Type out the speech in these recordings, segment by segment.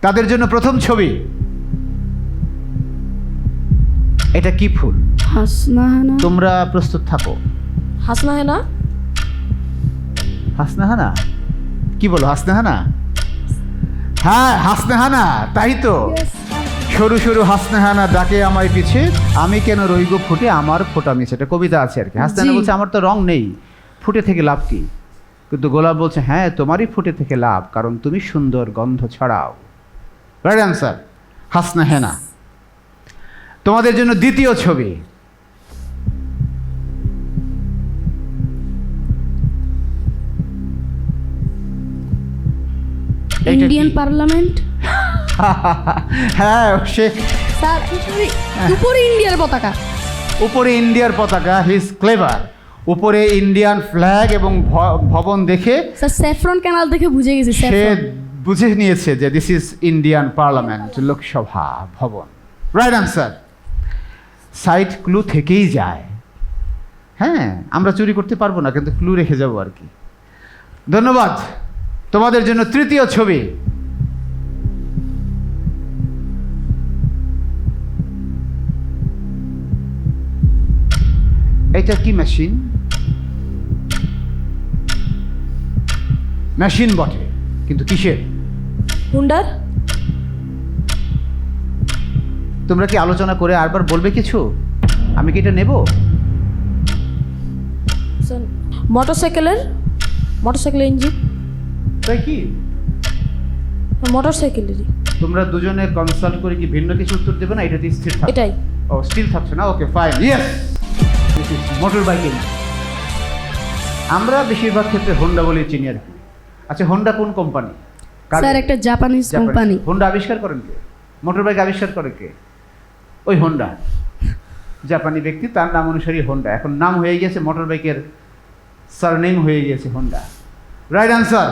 তাদের জন্য প্রথম ছবি। এটা কি ফুল? হাসনাহানা। তোমরা প্রস্তুত থাকো। হাসনা হেনা হাসনাহানা? কি বলো হাসনাহানা? হ্যাঁ হাসনাহানা তাই তো। সরু সরু হাসনাহানা ডাকে আমায় পিছে। আমি কেন রইগো ফুটে? আমার ফোটা মিছে। এটা কবিতা আছে আর কি। হাসনাহানা বলছে আমার তো রং নেই। ফুটে থেকে লাভ কি? কিন্তু গোলাপ বলছে হ্যাঁ তোমারই ফুটে থেকে লাভ কারণ তুমি সুন্দর গন্ধ ছড়াও। রাইট অ্যান্সার হাসনা হেনা। তোমাদের জন্য দ্বিতীয় ছবি। ইন্ডিয়ান পার্লামেন্ট হ্যাঁ সে স্যার উপরে ইন্ডিয়ার পতাকা। উপরে ইন্ডিয়ার পতাকা হিজ ক্লেভার উপরে ইন্ডিয়ান ফ্ল্যাগ এবং ভবন দেখে স্যার স্যাফরন ক্যানাল দেখে বুঝে গেছে সে বুঝে নিয়েছে যে this is Indian parliament Lok Sabha ভবন রাইট আনসার সাইট ক্লু থেকেই যায়। হ্যাঁ আমরা চুরি করতে পারব না, কিন্তু ক্লু রেখে যাব আর কি। ধন্যবাদ। তোমাদের জন্য তৃতীয় ছবি। এটা কি মেশিন মেশিন বটে। কিন্তু কিসের? হুন্ডার? তোমরা কি আলোচনা করে আরবার বলবে কিছু? আমি কি এটা নেব? মোটরসাইকেলের মোটরসাইকেল ইঞ্জিন। তাই কি? মোটরসাইকেলেরই। তোমরা দুজনে কনসাল্ট করে কি ভিন্ন কিছু উত্তর দেবে না? এটাতে স্থির থাকবে এটাই। ও স্টিল থাকছে না? Okay fine yes motor biking আমরা বেশিরভাগ ক্ষেত্রে হোন্ডা বলে চিনি আর কি। আচ্ছা হোন্ডা কোন কোম্পানি স্যার একটা জাপানিজ কোম্পানি হোন্ডা আবিষ্কার করেন কে? মোটর বাইক আবিষ্কার করে কে? ওই হোন্ডা জাপানি ব্যক্তি তার নাম অনুসারী হোন্ডা এখন নাম হয়ে গেছে মোটর বাইকের সারনেম হয়ে গিয়েছে হোন্ডা রাইট আনসার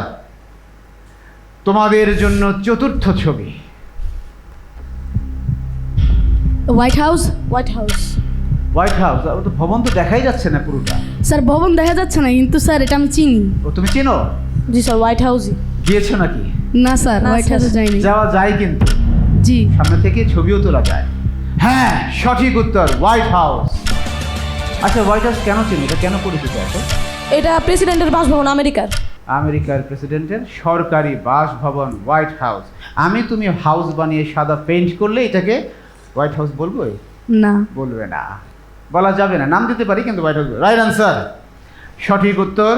তোমাদের জন্য চতুর্থ ছবি। White House White House White House তো ভবন তো দেখাই যাচ্ছে না পুরোটা। স্যার ভবন দেখা যাচ্ছে না কিন্তু স্যার এটা আমি চিনি। ও তুমি চেনো? জি স্যার হোয়াইট হাউসই গিয়েছো নাকি? না স্যার না, হোয়াইট হাউসে যাইনি। যাওয়া যায় কিন্তু। জি। সামনে থেকে ছবিও তোলা যায়। হ্যাঁ সঠিক উত্তর হোয়াইট হাউস আচ্ছা হোয়াইট হাউস কেন চিনি? এটা কেন পরিচিত এখন এটা প্রেসিডেন্টের বাসভবন আমেরিকার। আমেরিকার প্রেসিডেন্টের সরকারি বাসভবন হোয়াইট হাউস আমি তুমি হাউস বানিয়ে সাদা পেইন্ট করলে এটাকে হোয়াইট হাউস বলব? না। বলবে না। বলা যাবে না। নাম দিতে পারি কিন্তু হোয়াইট হাউস রাইট আনসার সঠিক উত্তর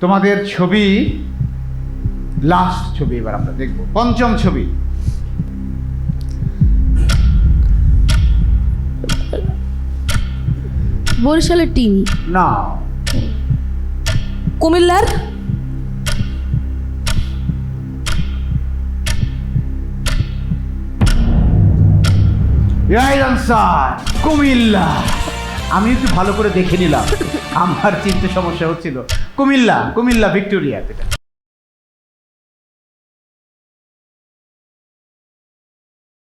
তোমাদের ছবি লাস্ট ছবি এবার আমরা দেখব। পঞ্চম ছবি। বরিশালের টিম না। কুমিল্লার? Right answer Comilla. আমি একটু ভালো করে দেখে নিলাম। আমার চিনতে সমস্যা হচ্ছিল। কুমিল্লা কুমিল্লা ভিক্টোরিয়া এটা